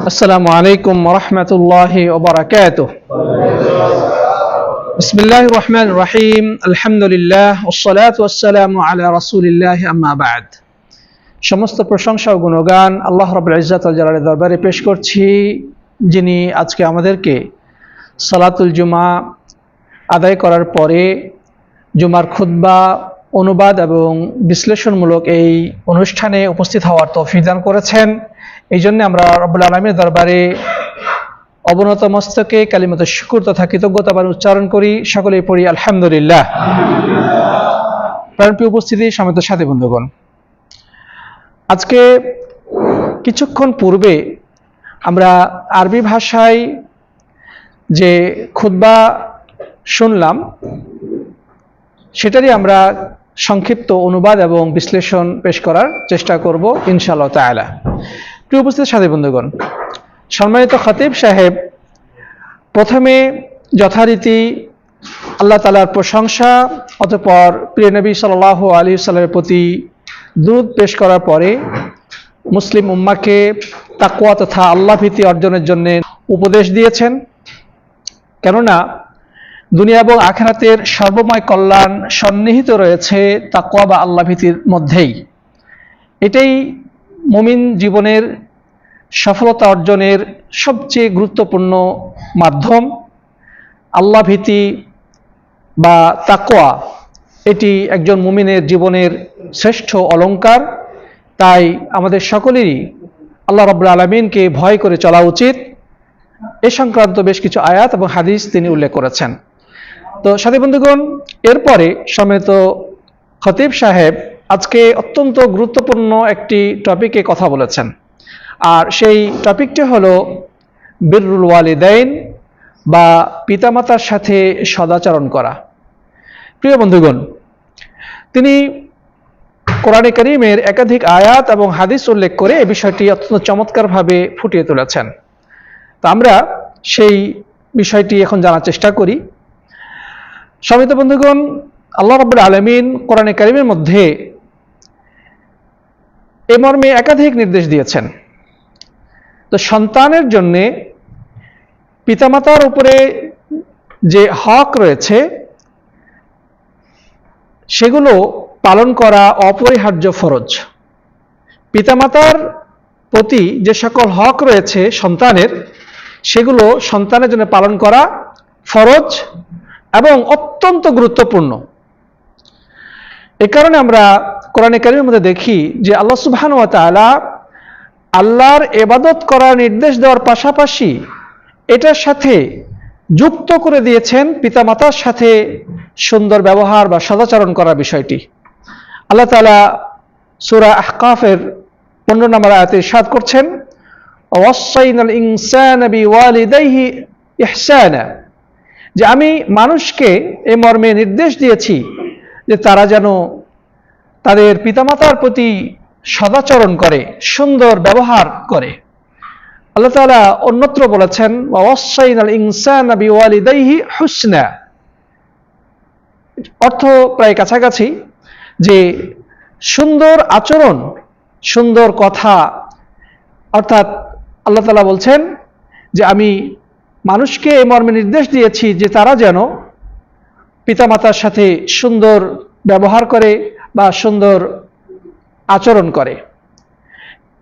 السلام عليكم ورحمة الله وبركاته بسم الله الرحمن الرحيم الحمد لله والصلاة والسلام على رسول الله أما بعد সমস্ত প্রশংসা ও গুণগান আল্লাহ রবুল ইজ্জাত আল জালালের দরবারে পেশ করছি যিনি আজকে আমাদেরকে সালাতুল জুমা আদায় করার পরে জুমার খুতবা অনুবাদ এবং বিশ্লেষণমূলক এই অনুষ্ঠানে উপস্থিত হওয়ার তৌফিক দান করেছেন এই জন্য আমরা রব্বুল আলমীর দরবারে অবনত মস্তকে কালিমত শুকুর তথা কৃতজ্ঞতাবান উচ্চারণ করি। সকলেই পড়ি আলহামদুলিল্লাহ। প্রাণপ্রিয় উপস্থিতি সমেত সাথী বন্ধুগণ, আজকে কিছুক্ষণ পূর্বে আমরা আরবি ভাষায় যে খুতবা শুনলাম, সেটারই আমরা সংক্ষিপ্ত অনুবাদ এবং বিশ্লেষণ পেশ করার চেষ্টা করব ইনশাআল্লাহ তাআলা। প্রিয় উপস্থিত সাথী বন্ধুগণ, সম্মানিত খতিব সাহেব, প্রথমে যথারীতি আল্লাহ তালার প্রশংসা অতঃপর প্রিয় নবী সাল আলী সাল্লামের প্রতি দুধ পেশ করার পরে মুসলিম উম্মাকে তাকুয়া তথা আল্লাহ ভীতি অর্জনের জন্য উপদেশ দিয়েছেন। কেননা দুনিয়া এবং আখেরাতের সর্বময় কল্যাণ সন্নিহিত রয়েছে তাকুয়া বা আল্লাহ ভীতির মধ্যেই। এটাই মুমিন জীবনের সফলতা অর্জনের সবচেয়ে গুরুত্বপূর্ণ মাধ্যম আল্লাহ ভীতি বা তাকোয়া এটি একজন মুমিনের জীবনের শ্রেষ্ঠ অলঙ্কার তাই আমাদের সকলেরই আল্লাহ রব্লা আলমিনকে ভয় করে চলা উচিত। এ সংক্রান্ত বেশ কিছু আয়াত এবং হাদিস তিনি উল্লেখ করেছেন। তো সাথী বন্ধুগণ, এরপরে সমেত খতিব সাহেব আজকে অত্যন্ত গুরুত্বপূর্ণ একটি টপিকে কথা বলেছেন। আর সেই টপিকটি হলো বিরুল ওয়ালিদাইন বা পিতামাতার সাথে সদাচরণ করা। প্রিয় বন্ধুগণ, তিনি কোরআনে করিমের একাধিক আয়াত এবং হাদিস উল্লেখ করে এই বিষয়টি অত্যন্ত চমৎকারভাবে ফুটিয়ে তুলেছেন। তো আমরা সেই বিষয়টি এখন জানার চেষ্টা করি। সমিত বন্ধুগণ, আল্লাহ রব্বুল আলমিন কোরআনে করিমের মধ্যে এ মর্মে একাধিক নির্দেশ দিয়েছেন। তো সন্তানের জন্যে পিতামাতার উপরে যে হক রয়েছে, সেগুলো পালন করা অপরিহার্য ফরজ। পিতামাতার প্রতি যে সকল হক রয়েছে সন্তানের, সেগুলো সন্তানের জন্য পালন করা ফরজ এবং অত্যন্ত গুরুত্বপূর্ণ। এ কারণে আমরা কোরআনে কারিমের মধ্যে দেখি যে আল্লাহ সুবহান ওয়া তাআলা আল্লাহর এবাদত করার নির্দেশ দেওয়ার পাশাপাশি এটার সাথে যুক্ত করে দিয়েছেন পিতামাতার সাথে সুন্দর ব্যবহার বা সদাচরণ করার বিষয়টি। আল্লাহ তালা সুরা আহকাফের পনেরো নম্বর আয়াতে সাদ করছেন, ওয়াসাইনাল ইনসান বিওয়ালিদাইহি ইহসানা যে আমি মানুষকে এ মর্মে নির্দেশ দিয়েছি যে তারা যেন তাদের পিতামাতার প্রতি সদাচরণ করে, সুন্দর ব্যবহার করে। আল্লাহ তালা অন্যত্র বলেছেন হুসনা অর্থ প্রায় কাছাকাছি, যে সুন্দর আচরণ, সুন্দর কথা, অর্থাৎ আল্লাহ তালা বলছেন যে, আমি মানুষকে এই মর্মে নির্দেশ দিয়েছি যে তারা যেন পিতামাতার সাথে সুন্দর ব্যবহার করে বা সুন্দর আচরণ করে।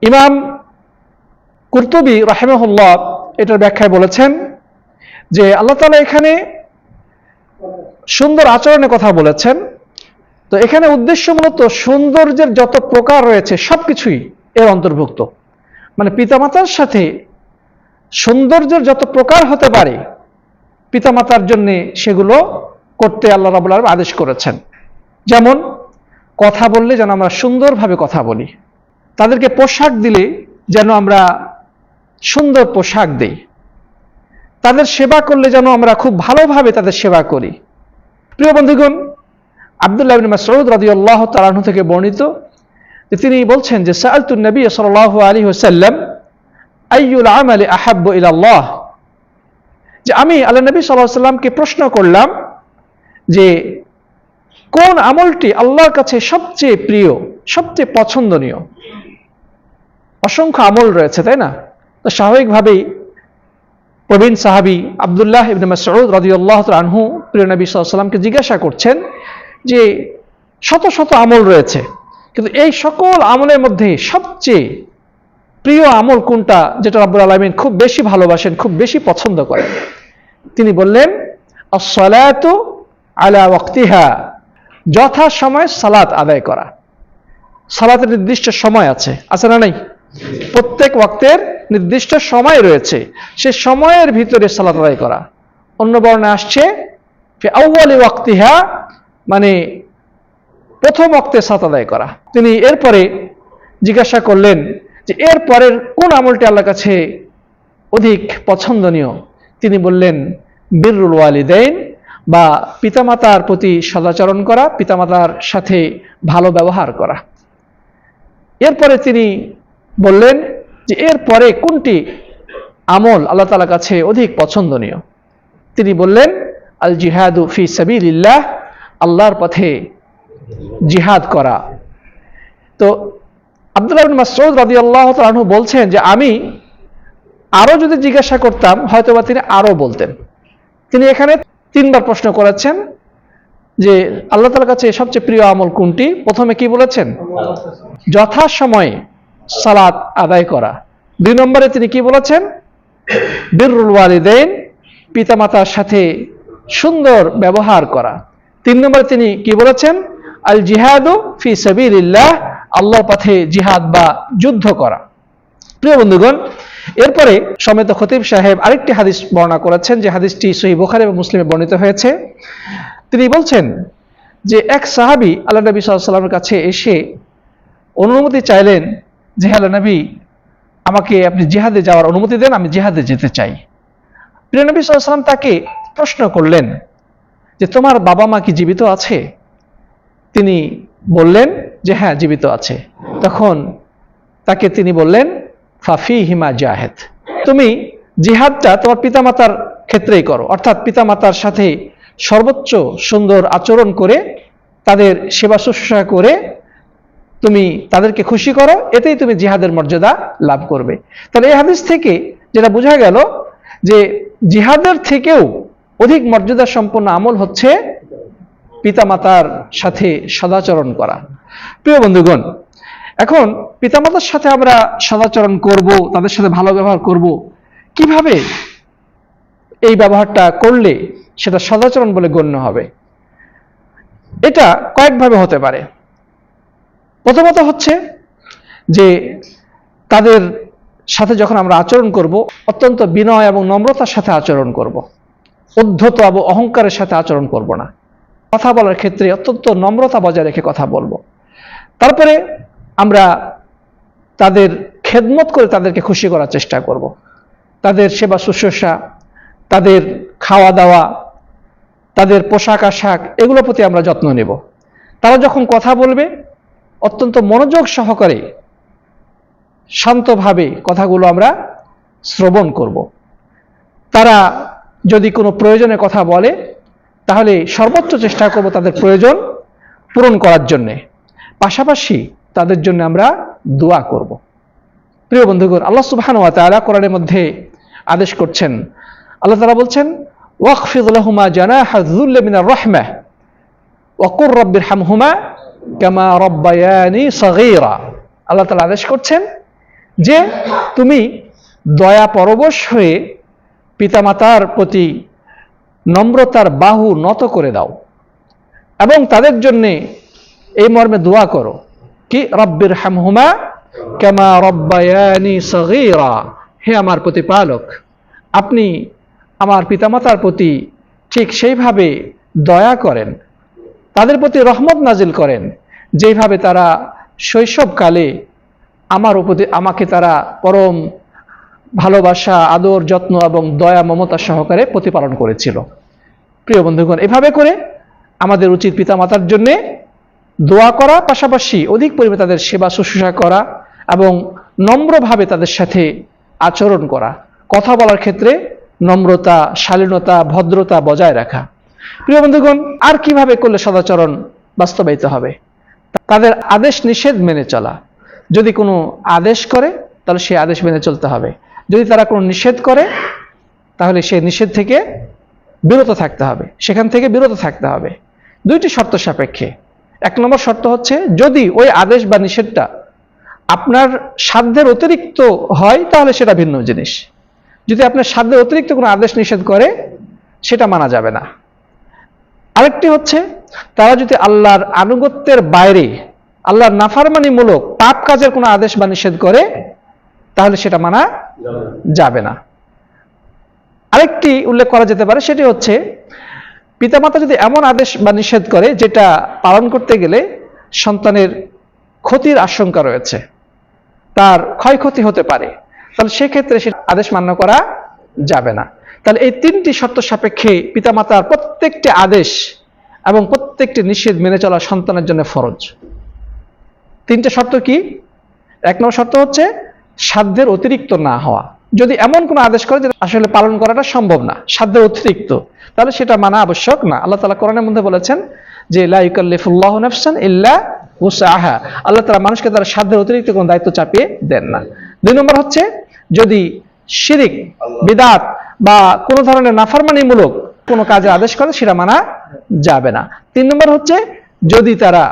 ইমাম কুর্তুবি রাহেমহল্লা এটার ব্যাখ্যায় বলেছেন যে আল্লাহ তালা এখানে সুন্দর আচরণের কথা বলেছেন। তো এখানে উদ্দেশ্য মূলত সৌন্দর্যের যত প্রকার রয়েছে সব কিছুই এর অন্তর্ভুক্ত। মানে পিতামাতার সাথে সৌন্দর্যের যত প্রকার হতে পারে, পিতামাতার জন্যে সেগুলো করতে আল্লাহ রাবুল আলম আদেশ করেছেন। যেমন, কথা বললে যেন আমরা সুন্দরভাবে কথা বলি। তাদেরকে পোশাক দিলে যেন আমরা সুন্দর পোশাক দেই। তাদের সেবা করলে যেন আমরা খুব ভালোভাবে তাদের সেবা করি। প্রিয় বন্ধুগণ, আবদুল্লাহ মাসরুদ রাজি আল্লাহ তালাহ থেকে বর্ণিত যে তিনি বলছেন যে সালতুল নবী সাল আলী হোসাল্লাম আইউল আমলে আহাব্ব ইলাল্লাহ? যে আমি আল্লাহ নবী সাল্লাহ সাল্লামকে প্রশ্ন করলাম যে কোন আমলটি আল্লাহর কাছে সবচেয়ে প্রিয়, সবচেয়ে পছন্দনীয়? অসংখ্য আমল রয়েছে, তাই না? তো স্বাভাবিকভাবেই প্রবীণ সাহাবি আবদুল্লাহ ইবনে মাসউদ রাদিয়াল্লাহু তাআলা আনহু, প্রিয় নবী সাল্লাল্লাহু জিজ্ঞাসা করছেন যে শত শত আমল রয়েছে, কিন্তু এই সকল আমলের মধ্যে সবচেয়ে প্রিয় আমল কোনটা যেটা রাব্বুল আলামিন খুব বেশি ভালোবাসেন, খুব বেশি পছন্দ করেন? তিনি বললেন, আসসালাতু আলা ওয়াক্তিহা যথা সময় সালাত আদায় করা। সালাতের নির্দিষ্ট সময় আছে আছে না নাই? প্রত্যেক ওয়াক্তের নির্দিষ্ট সময় রয়েছে, সে সময়ের ভিতরে সালাত আদায় করা। অন্য বর্ণে আসছে, ফি আউয়ালি ওয়াক্তিহা মানে প্রথম ওয়াক্তে সালাত আদায় করা। তিনি এরপরে জিজ্ঞাসা করলেন যে এর পরের কোন আমলটি আল্লাহর কাছে অধিক পছন্দনীয়? তিনি বললেন, বীরুল ওয়ালিদাইন বা পিতামাতার প্রতি সদাচরণ করা, পিতামাতার সাথে ভালো ব্যবহার করা। এরপরে তিনি বললেন যে এর পরে কোনটি আমল আল্লাহ তালার কাছে অধিক পছন্দনীয়? তিনি বললেন, আল জিহাদু ফি সাবিলিল্লাহ, আল্লাহর পথে জিহাদ করা। তো আব্দুল্লাহ বিন মাসউদ রাদিয়াল্লাহু তাআলা আনহু বলছেন যে, আমি আরও যদি জিজ্ঞাসা করতাম, হয়তোবা তিনি আরও বলতেন। তিনি এখানে তিনবার প্রশ্ন করেছেন যে আল্লাহ তাআলার কাছে সবচেয়ে প্রিয় আমল কোনটি? প্রথমে কি বলেছেন? যথাসময়ে সালাত আদায় করা। দুই নম্বরে তিনি কি বলেছেন? বীরুল ওয়ালিদাইন, পিতামাতার সাথে সুন্দর ব্যবহার করা। তিন নম্বরে তিনি কি বলেছেন? আল জিহাদু ফি সাবিলিল্লাহ, আল্লাহর পথে জিহাদ বা যুদ্ধ করা। প্রিয় বন্ধুগণ এরপরে সমেত খতিব সাহেব আরেকটি হাদিস বর্ণনা করেছেন, যে হাদিসটি সহি বুখারী এবং মুসলিমে বর্ণিত হয়েছে। তিনি বলছেন যে এক সাহাবী আল্লাহ নবী সাল্লামের কাছে এসে অনুমতি চাইলেন যে আল্লাহ নবী, আমাকে আপনি জেহাদে যাওয়ার অনুমতি দেন, আমি জিহাদে যেতে চাই। প্রিয় নবী সাল্লাম তাকে প্রশ্ন করলেন যে, তোমার বাবা মা কি জীবিত আছে? তিনি বললেন যে হ্যাঁ জীবিত আছে। তখন তাকে তিনি বললেন ফাফি হিমা জাহেদ। তুমি জিহাদটা তোমার পিতামাতার ক্ষেত্রেই করো। অর্থাৎ পিতামাতার সাথে সর্বোচ্চ সুন্দর আচরণ করে তাদের সেবা শুশ্রূষা করে তুমি তাদেরকে খুশি করো, এতেই তুমি জিহাদের মর্যাদা লাভ করবে। তাহলে এই হাদিস থেকে যেটা বোঝা গেল যে জিহাদের থেকেও অধিক মর্যাদা সম্পন্ন আমল হচ্ছে পিতামাতার সাথে সদাচরণ করা। প্রিয় বন্ধুগণ এখন পিতামাতার সাথে আমরা সদাচরণ করব, তাদের সাথে ভালো ব্যবহার করব, কীভাবে এই ব্যবহারটা করলে সেটা সদাচরণ বলে গণ্য হবে? এটা কয়েকভাবে হতে পারে। প্রথমত হচ্ছে যে তাদের সাথে যখন আমরা আচরণ করব, অত্যন্ত বিনয় এবং নম্রতার সাথে আচরণ করব। উদ্ধত এবং অহংকারের সাথে আচরণ করব না। কথা বলার ক্ষেত্রে অত্যন্ত নম্রতা বজায় রেখে কথা বলব। তারপরে আমরা তাদের খেদমত করে তাদেরকে খুশি করার চেষ্টা করব। তাদের সেবা শুশ্রূষা, তাদের খাওয়া দাওয়া, তাদের পোশাক আশাক, এগুলোর প্রতি আমরা যত্ন নেব। তারা যখন কথা বলবে, অত্যন্ত মনোযোগ সহকারে শান্তভাবে কথাগুলো আমরা শ্রবণ করব। তারা যদি কোনো প্রয়োজনে কথা বলে, তাহলে সর্বোচ্চ চেষ্টা করব তাদের প্রয়োজন পূরণ করার জন্যে। পাশাপাশি তাদের জন্য আমরা দোয়া করব। প্রিয় বন্ধুগণ, আল্লাহ সুবহান ওয়া কোরআনের মধ্যে আদেশ করছেন। আল্লাহ তাআলা বলছেন ওয়া হামহুমা রাব্বায়ানি সগীরা। আল্লাহ তাআলা আদেশ করছেন যে, তুমি দয়া পরবশ হয়ে পিতামাতার প্রতি নম্রতার বাহু নত করে দাও এবং তাদের জন্যে এই মর্মে দোয়া করো। কি? রব্বির হামহুমা কেমা রব্বায়ানি সগীরা। হে আমার প্রতিপালক, আপনি আমার পিতামাতার প্রতি ঠিক সেইভাবে দয়া করেন, তাদের প্রতি রহমত নাজিল করেন, যেইভাবে তারা শৈশবকালে আমার উপরে আমাকে তারা পরম ভালোবাসা, আদর, যত্ন এবং দয়া, মমতা সহকারে প্রতিপালন করেছিল। প্রিয় বন্ধুগণ, এভাবে করে আমাদের উচিত পিতামাতার জন্যে দোয়া করা, পাশাপাশি অধিক পরিমাণে তাদের সেবা শুশ্রূষা করা এবং নম্রভাবে তাদের সাথে আচরণ করা। কথা বলার ক্ষেত্রে নম্রতা, শালীনতা, ভদ্রতা বজায় রাখা। প্রিয় বন্ধুগণ, আর কীভাবে করলে সদাচরণ বাস্তবায়িত হবে? তাদের আদেশ নিষেধ মেনে চলা। যদি কোনো আদেশ করে, তাহলে সেই আদেশ মেনে চলতে হবে। যদি তারা কোনো নিষেধ করে, তাহলে সেই নিষেধ থেকে বিরত থাকতে হবে। সেখান থেকে বিরত থাকতে হবে। দুইটি শর্ত সাপেক্ষে। এক নম্বর শর্ত হচ্ছে যদি ওই আদেশ বা নিষেধটা আপনার সাধ্যের অতিরিক্ত হয় তাহলে সেটা ভিন্ন জিনিস। যদি আপনার সাধ্যের অতিরিক্ত কোনো আদেশ নিষেধ করে সেটা মানা যাবে না। আরেকটি হচ্ছে তারা যদি আল্লাহর আনুগত্যের বাইরে আল্লাহর নাফারমানিমূলক পাপ কাজের কোনো আদেশ বা নিষেধ করে তাহলে সেটা মানা যাবে না। আরেকটি উল্লেখ করা যেতে পারে সেটি হচ্ছে পিতামাতা যদি এমন আদেশ বা নিষেধ করে যেটা পালন করতে গেলে সন্তানের ক্ষতির আশঙ্কা রয়েছে, তার ক্ষয়ক্ষতি হতে পারে, তাহলে সেক্ষেত্রে সে আদেশ মান্য করা যাবে না। তাহলে এই তিনটি শর্ত সাপেক্ষে পিতামাতার প্রত্যেকটি আদেশ এবং প্রত্যেকটি নিষেধ মেনে চলা সন্তানের জন্য ফরজ। তিনটে শর্ত কি? এক নম্বর শর্ত হচ্ছে সাধ্যের অতিরিক্ত না হওয়া। যদি এমন কোনো আদেশ করে যেটা আসলে পালন করাটা সম্ভব না সাধ্যের অতিরিক্ত, তাহলে সেটা মানা আবশ্যক না। আল্লাহ তালা কোরআনের মধ্যে বলেছেন যে লাইকাল্লিফুল্লাহ আল্লাহ তালা মানুষকে তার সাধ্যের অতিরিক্ত কোনো দায়িত্ব চাপিয়ে দেন না। দুই নম্বর হচ্ছে, যদি শিরিক, বিদাত বা কোনো ধরনের নাফারমানিমূলক কোনো কাজে আদেশ করে, সেটা মানা যাবে না। তিন নম্বর হচ্ছে, যদি তারা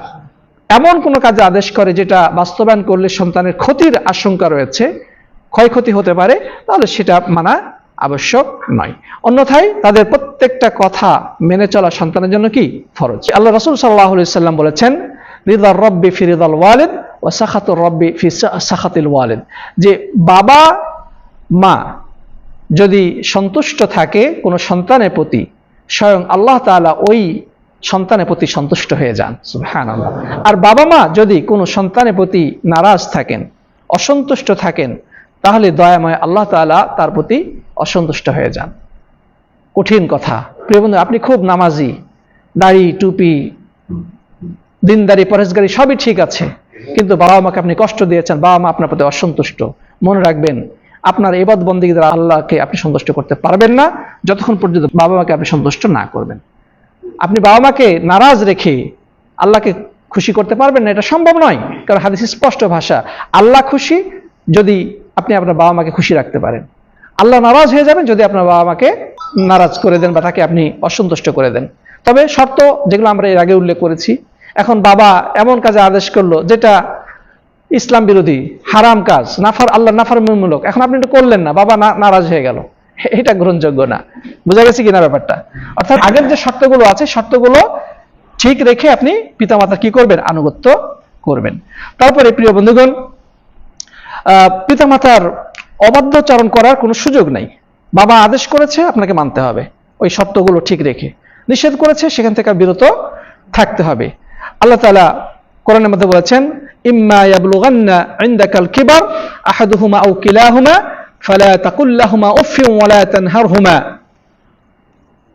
এমন কোনো কাজে আদেশ করে, যেটা বাস্তবায়ন করলে সন্তানের ক্ষতির আশঙ্কা রয়েছে ক্ষয়ক্ষতি হতে পারে, তাহলে সেটা মানা আবশ্যক নয়। অন্যথায় তাদের প্রত্যেকটা কথা মেনে চলা সন্তানের জন্য কি? ফরজ। আল্লাহ রসুল সাল্লাহ সাল্লাম বলেছেন, রিদার রব্বি ফিরিদাল ওয়ালেদ ও সাখাতুর রব্বি ফি সাখাতিল ওয়ালেদ। যে বাবা, মা যদি সন্তুষ্ট থাকে, কোনো সন্তানের প্রতি, স্বয়ং আল্লাহ তাআলা ওই সন্তানের প্রতি সন্তুষ্ট হয়ে যান। সুবহান আর বাবা মা যদি কোনো সন্তানের প্রতি নারাজ থাকেন, অসন্তুষ্ট থাকেন তাহলে দয়াময় আল্লাহ তাআলা তার প্রতি অসন্তুষ্ট হয়ে যান। কঠিন কথা। প্রিয় বন্ধু, আপনি খুব নামাজি, দাড়ি, টুপি, দিনদারি পরেশগারি সবই ঠিক আছে, কিন্তু বাবা মাকে আপনি কষ্ট দিয়েছেন, বাবা মা আপনার প্রতি অসন্তুষ্ট। মনে রাখবেন, আপনার এবাদ বন্দী দ্বারা আল্লাহকে আপনি সন্তুষ্ট করতে পারবেন না, যতক্ষণ পর্যন্ত বাবা মাকে আপনি সন্তুষ্ট না করবেন। আপনি বাবা মাকে নারাজ রেখে আল্লাহকে খুশি করতে পারবেন না, এটা সম্ভব নয়, কারণ হাদিস স্পষ্ট ভাষা, আল্লাহ খুশি যদি আপনি আপনার বাবা মাকে খুশি রাখতে পারেন। আল্লাহ নারাজ হয়ে যাবেন যদি আপনার বাবা মাকে নারাজ করে দেন বা তাকে আপনি অসন্তুষ্ট করে দেন। তবে শর্ত যেগুলো আমরা এর আগে উল্লেখ করেছি, এখন বাবা এমন কাজে আদেশ করল যেটা ইসলাম বিরোধী, হারাম কাজ, নাফার, আল্লাহ নাফারমূলক এখন আপনি এটা করলেন না, বাবা না- নারাজ হয়ে গেল। এটা গ্রহণযোগ্য না। বোঝা গেছে কিনা ব্যাপারটা? অর্থাৎ আগের যে শর্তগুলো আছে, শর্তগুলো ঠিক রেখে আপনি পিতামাতা কি করবেন? আনুগত্য করবেন। তারপরে প্রিয় বন্ধুগণ পিতামাতার অবাধ্যচারণ করার কোনো সুযোগ নাই। বাবা আদেশ করেছে, আপনাকে মানতে হবে। ওই শর্তগুলো ঠিক রেখে। নিষেধ করেছে, সেখান থেকে বিরত থাকতে হবে। আল্লাহ তাআলা কোরআনের মধ্যে বলেছেন, ইম্মা ইয়াবলুগান্না ইনদাকাল কিবার আহাদুহুমা আও কিলাহুমা, ফালা তাকুল লাহুমা উফফিন ওয়ালা তানহারহুমা।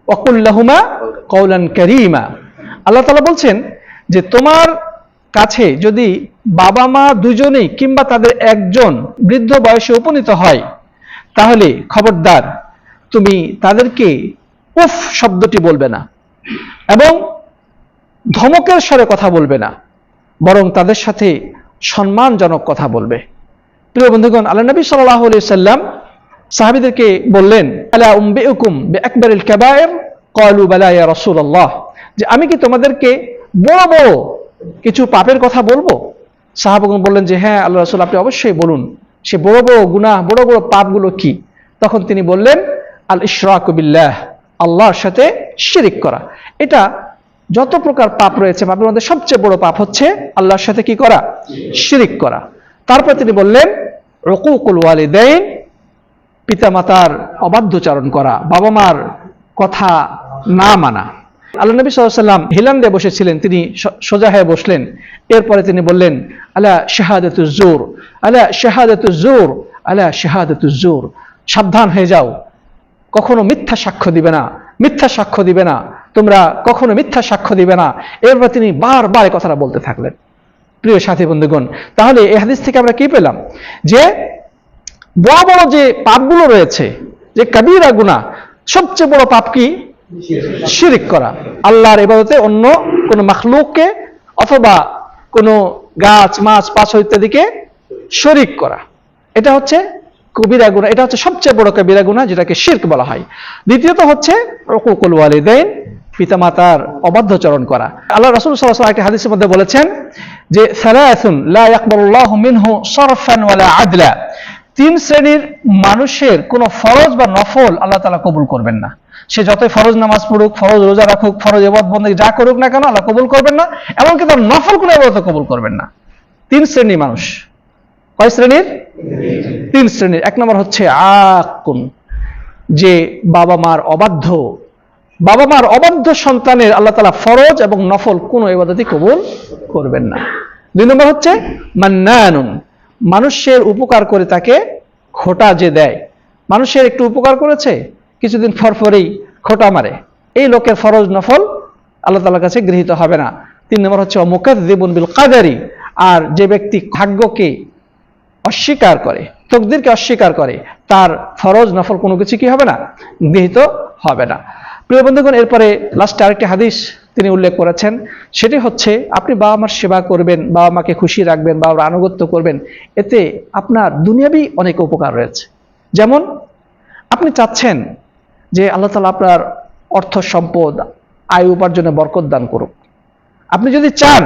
ওয়াকুল লাহুমা কওলান কারীমা। আল্লাহ তাআলা বলছেন যে, তোমার কাছে যদি বাবা মা দুজনেই কিংবা তাদের একজন বৃদ্ধ বয়সে উপনীত হয়। তাহলে খবরদার, তুমি তাদেরকে উফ শব্দটি বলবে না এবং ধমকের স্বরে কথা বলবে না, বরং তাদের সাথে সম্মানজনক কথা বলবে। প্রিয় বন্ধুগণ, আল্লাহ নবী সাল্লাহ সাল্লাম সাহাবিদেরকে বললেন, আলা উম্বে হুকুম বে আকবরুল কাবায়ের কলু বালা ইয়া রাসূলুল্লাহ। যে আমি কি তোমাদেরকে বড় বড় কিছু পাপের কথা বলব? সাহাবগণ বললেন যে হ্যাঁ আল্লাহ রাসূল, আপনি অবশ্যই বলুন, সে বড় বড় গুনাহ, বড় বড় পাপগুলো কি? তখন তিনি বললেন আল ইশরাক বিল্লাহ, আল্লাহর সাথে শিরিক করা। এটা যত প্রকার পাপ রয়েছে, পাপের মধ্যে সবচেয়ে বড় পাপ হচ্ছে আল্লাহর সাথে কি করা? শিরিক করা। তারপর তিনি বললেন, রকুকুল ওয়ালিদাইন, পিতামাতার অবাধ্যচারণ করা বাবা মার কথা না মানা। আল্লাহ নবী সাল্লাম হিলান দিয়ে বসেছিলেন। তিনি সোজা হয়ে বসলেন। এরপরে তিনি বললেন, আলা শাহাদাতু জোর, আলা শাহাদাতু জোর, আলা শাহাদাতু জোর। সাবধান হয়ে যাও। কখনো মিথ্যা সাক্ষ্য দিবে না। মিথ্যা সাক্ষ্য দিবে না। তোমরা কখনো মিথ্যা সাক্ষ্য দিবে না। এরপর তিনি বারবার কথাটা বলতে থাকলেন। প্রিয় সাথী বন্ধুগণ, তাহলে এই হাদিস থেকে আমরা কি পেলাম? যে বড় বড় যে পাপগুলো রয়েছে, যে কাবিরা গুনাহ, সবচেয়ে বড় পাপ কি? শিরিক করা। আল্লাহর ইবাদতে অন্য কোনো মাখলুককে অথবা কোনো গাছ, মাছ, পাথর ইত্যাদিকে শরিক করা। এটা হচ্ছে কবিরা গুণা এটা হচ্ছে সবচেয়ে বড় কবিরা গুণা যেটাকে শির্ক বলা হয়। দ্বিতীয়ত হচ্ছে রকুকুল ওয়ালিদাইন, পিতামাতার অবাধ্যচরণ করা। আল্লাহ রাসূল আলাইহি একটি হাদিসের মধ্যে বলেছেন যে, সালাসুন লা ইয়াকবালুল্লাহু মিনহু সারফান ওয়ালা আদলা। তিন শ্রেণির মানুষের কোনো ফরজ বা নফল আল্লাহ তালা কবুল করবেন না। সে যতই ফরজ নামাজ পড়ুক, ফরজ রোজা রাখুক, ফরজ এবাদ বন্দী যা করুক না কেন আল্লাহ কবুল করবেন না, এমনকি তার নফল কোনো এবাদত কবুল করবেন না। তিন শ্রেণির মানুষ। কয় শ্রেণির? তিন শ্রেণির। এক নম্বর হচ্ছে আকুন, যে বাবা মার অবাধ্য। বাবা মার অবাধ্য সন্তানের আল্লাহ তালা ফরজ এবং নফল কোনো এবাদতই কবুল করবেন না। দুই নম্বর হচ্ছে মান্নানুন মানুষের উপকার করে তাকে খোটা যে দেয়। মানুষের একটু উপকার করেছে, কিছুদিন ফরফরেই খোটা মারে। এই লোকের ফরজ নফল আল্লাহ তালার কাছে গৃহীত হবে না। তিন নম্বর হচ্ছে মুকাদ্দিবুন বিল কাদারি আর যে ব্যক্তি ভাগ্যকে অস্বীকার করে, তকদিরকে অস্বীকার করে, তার ফরজ নফল কোনো কিছু কি হবে না? গৃহীত হবে না। প্রিয় বন্ধুগণ, এরপরে লাস্টে আরেকটি হাদিস তিনি উল্লেখ করেছেন। সেটি হচ্ছে, আপনি বাবা মার সেবা করবেন, বাবা মাকে খুশি রাখবেন, বাবা মার আনুগত্য করবেন, এতে আপনার দুনিয়াবি অনেক উপকার রয়েছে। যেমন, আপনি চাচ্ছেন যে আল্লাহ তালা আপনার অর্থ সম্পদ, আয় উপার্জনে বরকত দান করুক। আপনি যদি চান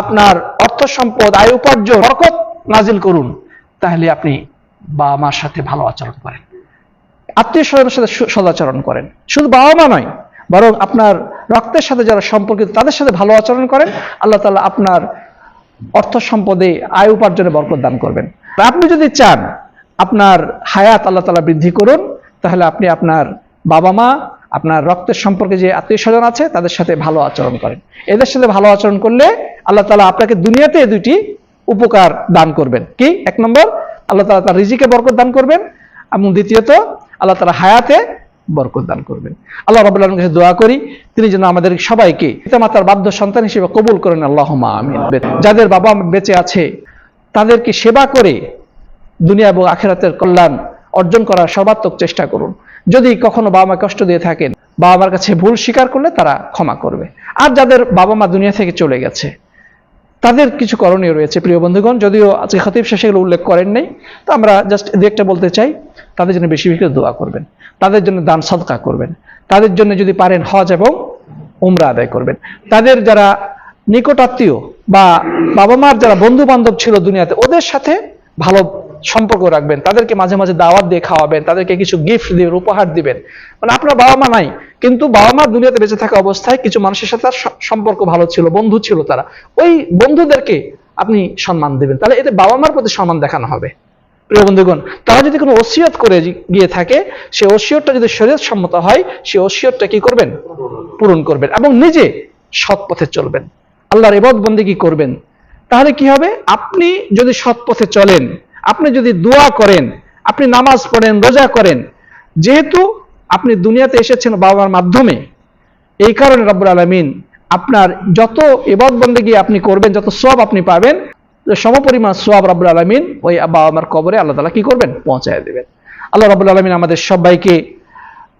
আপনার অর্থ সম্পদ, আয় উপার্জন, বরকত নাজিল করুন, তাহলে আপনি বাবা মার সাথে ভালো আচরণ করেন। আত্মীয় স্বজনের সাথে সদাচরণ করেন। শুধু বাবা মা নয়, বরং আপনার রক্তের সাথে যারা সম্পর্কিত, তাদের সাথে ভালো আচরণ করেন। আল্লাহ তাআলা আপনার অর্থ সম্পদে আয় উপার্জনে বরকত দান করবেন। আপনি যদি চান আপনার হায়াত আল্লাহ তাআলা বৃদ্ধি করুন, তাহলে আপনি আপনার বাবা মা আপনার রক্তের সম্পর্কে যে আত্মীয় স্বজন আছে, তাদের সাথে ভালো আচরণ করেন। এদের সাথে ভালো আচরণ করলে আল্লাহ তাআলা আপনাকে দুনিয়াতে দুইটি উপকার দান করবেন। কি? এক নম্বর, আল্লাহ তাআলা তার রিজিকে বরকত দান করবেন। এবং দ্বিতীয়ত, আল্লাহ তাআলা হায়াতে বরকত দান করবেন। আল্লাহ আলমের কাছে দোয়া করি, তিনি যেন আমাদের সবাইকে পিতামাতার বাধ্য সন্তান হিসেবে কবুল করেন। আল্লাহ আমিন। যাদের বাবা বেঁচে আছে, তাদেরকে সেবা করে দুনিয়া এবং আখেরাতের কল্যাণ অর্জন করার সর্বাত্মক চেষ্টা করুন। যদি কখনো বাবা মা কষ্ট দিয়ে থাকেন, বাবা মার কাছে ভুল স্বীকার করলে তারা ক্ষমা করবে। আর যাদের বাবা মা দুনিয়া থেকে চলে গেছে, তাদের কিছু করণীয় রয়েছে। প্রিয় বন্ধুগণ, যদিও আজকে খতিব শেষে উল্লেখ করেন নাই, তো আমরা জাস্ট দু একটা বলতে চাই। তাদের জন্য বেশি বেশি দোয়া করবেন। তাদের জন্য দান সদকা করবেন। তাদের জন্য যদি পারেন হজ এবং উমরা আদায় করবেন। তাদের যারা নিকট আত্মীয় বা বাবা মার যারা বন্ধু বান্ধব ছিল দুনিয়াতে, ওদের সাথে ভালো সম্পর্ক রাখবেন। তাদেরকে মাঝে মাঝে দাওয়াত দিয়ে খাওয়াবেন, তাদেরকে কিছু গিফট দিবেন, উপহার দিবেন। মানে আপনার বাবা মা নাই, কিন্তু বাবা মা দুনিয়াতে বেঁচে থাকা অবস্থায় কিছু মানুষের সাথে সম্পর্ক ভালো ছিল, বন্ধু ছিল তারা। ওই বন্ধুদেরকে আপনি সম্মান দিবেন। তাহলে এতে বাবা মার প্রতি সম্মান দেখানো হবে। প্রিয় বন্ধুগণ, তারা যদি কোনো ওসিয়ত করে গিয়ে থাকে, সে ওসিয়তটা যদি শরীয়ত সম্মত হয়, সে ওসিয়তটা কি করবেন? পূরণ করবেন এবং নিজে সৎ পথে চলবেন। আল্লাহর এবাদ বন্দিগি করবেন? তাহলে কি হবে? আপনি যদি সৎ পথে চলেন, আপনি যদি দোয়া করেন, আপনি নামাজ পড়েন, রোজা করেন, যেহেতু আপনি দুনিয়াতে এসেছেন বাবার মাধ্যমে, এই কারণে রব্বুল আলমিন আপনার যত এবাদ বন্দেগী আপনি করবেন, যত সব আপনি পাবেন সমপরিমাণ সোয়াব রব্বুল আলমিন ওই বাবা আমার কবরে আল্লাহ তালা কি করবেন? পৌঁছায় দেবেন। আল্লাহ রাবুল আলমিন আমাদের সবাইকে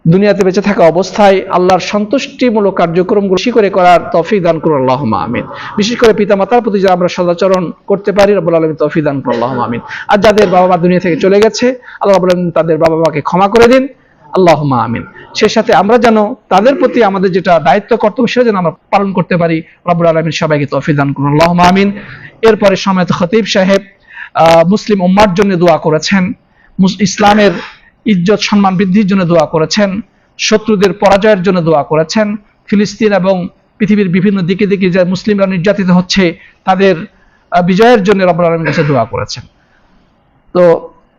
দুনিয়াতে বেঁচে থাকা অবস্থায় আল্লাহর সন্তুষ্টিমূলক কার্যক্রমগুলো বেশি করে করার তৌফিক দান করুন আল্লাহ আমিন। বিশেষ করে পিতামাতার প্রতি যা আমরা সদাচরণ করতে পারি, রব্বুল আলমিন তৌফিক দান করুন আল্লাহ আমিন। আর যাদের বাবা মা দুনিয়া থেকে চলে গেছে, আল্লাহ আলমিন তাদের বাবা মাকে ক্ষমা করে দিন। আল্লাহ আমিন। সে সাথে আমরা যেন তাদের প্রতি আমাদের যেটা দায়িত্ব, কর্তব্য, সেটা যেন আমরা পালন করতে পারি। রব্বুল আলমিন সবাইকে তৌফিক দান করুন। আল্লাহ আমিন। এরপরে সময় খতিব সাহেব মুসলিম উম্মার জন্য দোয়া করেছেন। ইসলামের ইজ্জত, সম্মান বৃদ্ধির জন্য দোয়া করেছেন। শত্রুদের পরাজয়ের জন্য দোয়া করেছেন। ফিলিস্তিন এবং পৃথিবীর বিভিন্ন দিকে দিকে যে মুসলিমরা নির্যাতিত হচ্ছে, তাদের বিজয়ের জন্য রব্বুল আলমীর কাছে দোয়া করেছেন। তো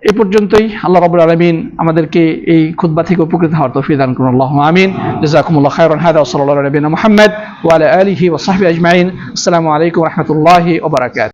এ পর্যন্তই। আল্লাহ রাব্বুল আলমিন আমাদেরকে এই খুতবা থেকে উপকৃত হওয়ার তো দান করুন। আল্লাহ আমিন। জাযাকুমুল্লাহু খাইরান হায়দা সাল্লাহ সাল্লাল্লাহু মোহাম্মদ ওয়াল আলিহি ওয়া আজমাইন। আসসালামু আলাইকুম রহমতুল্লাহি বারাকাতুহু।